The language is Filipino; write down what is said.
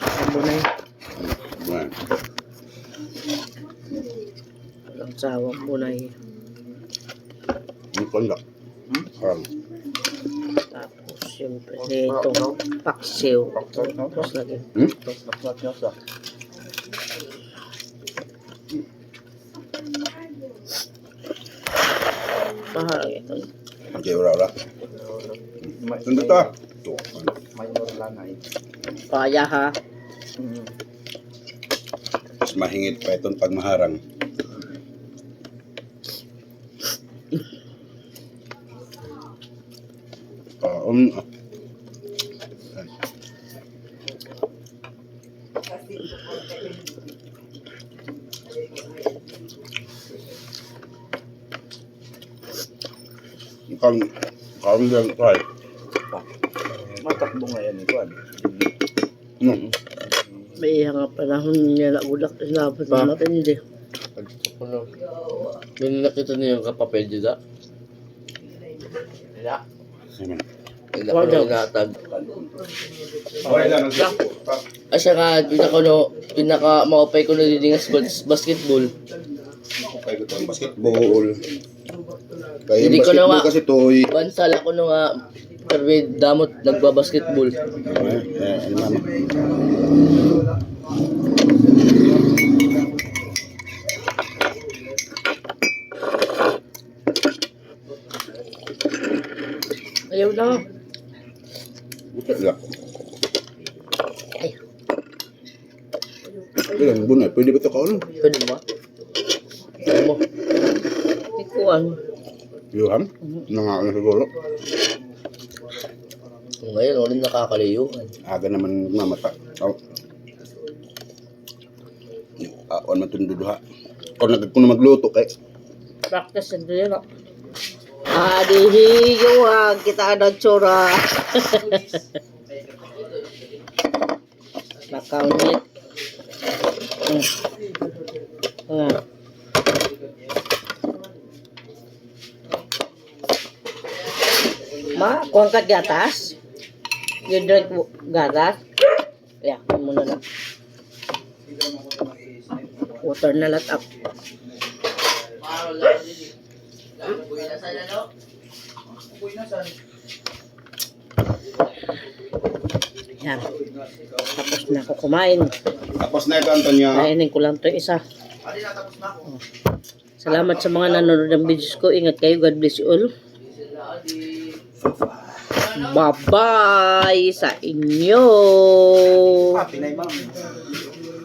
Ambunay. Buwan. Ang sawa ambunay. Ang kondak. Hmm? Ang. Tapos siyempre nito, paksiw. Tapos lagi. Hmm? Mahal ito. Okay, wala, wala. Sundot ah. Ito. Kaya ha. Mas mahingit pa itong pagmaharang. Ah, um, ah. Kang kang lang try. Matakbo ngayon ito. Ano? No. May ihang nga panahon niya na ulak. Sinabi Pa? na natin hindi. Ano? May nakita niyo yung kapapel? Wala. Amen. Wala Wala. ko na inatag. Okay lang. Ay siya nga, pinaka, no, pinaka maupay ko nalilingas bas- basketball. Kaya ko itong basketball. Kaya Hindi yung ko na basketball nga- kasi toy. Bansal ako nung nga, may damot nagbabasketball. Eh, eh, ano? Ayaw na. Lang. Ay, Ilang bunay, pwede ba ito kaon? Pwede mo? Ano mo? ikuan. Yuhan? Nangaon siguro. Ngayon, ulit nakakaliyuhan. Aga naman mamata. Oh. Aon man itong duduha. Kung nag kung na magluto kay Practice and yun. Adihi, yung kita na tsura. Nakaunit. Hmm. Ah. Ma, kat gatas? You drink gatas? Yeah, mo na. Water na let up. Yan. Tapos na ako kumain. tapos na ito Antonia. Kainin ko lang to isa. Salamat sa mga nanonood ng videos ko. Ingat kayo. God bless you all. Bye-bye sa inyo. Ah, Pinay ma'am.